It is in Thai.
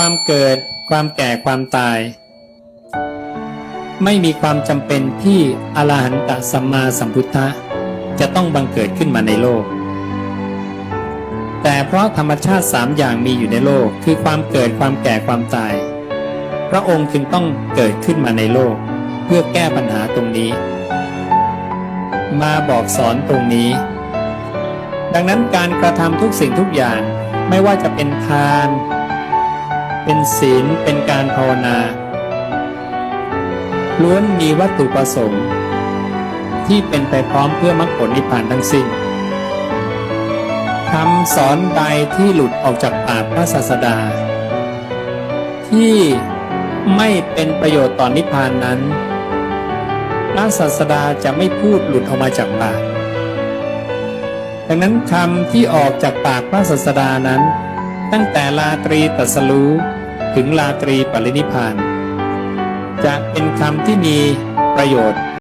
ความเกิด ความแก่ความตาย ไม่มีความจำเป็นที่อรหันตสัมมาสัมพุทธะจะต้องบังเกิดขึ้นมาในโลก แต่เพราะธรรมชาติสามอย่างมีอยู่ในโลก คือความเกิดความแก่ความตาย พระองค์จึงต้องเกิดขึ้นมาในโลก เพื่อแก้ปัญหาตรงนี้ มาบอกสอนตรงนี้ ดังนั้นการกระทำทุกสิ่งทุกอย่างไม่ว่าจะเป็นทาน เป็นศีลเป็นการภาวนาล้วนมีวัตถุประสงค์ ที่เป็นไปพร้อมเพื่อมรรคผลนิพพานทั้งสิ้นคำสอนใดที่หลุดออกจากปากพระศาสดา ที่ไม่เป็นประโยชน์ต่อนนิพพานนั้นพระศาสดาจะไม่พูดหลุดออกมาจากปากดังนั้นคำที่ออกจากปากพระศาสดานั้น ตั้งแต่ลาตรีตัสรู้ถึงลาตรีปรินิพพาน จะเป็นคำที่มีประโยชน์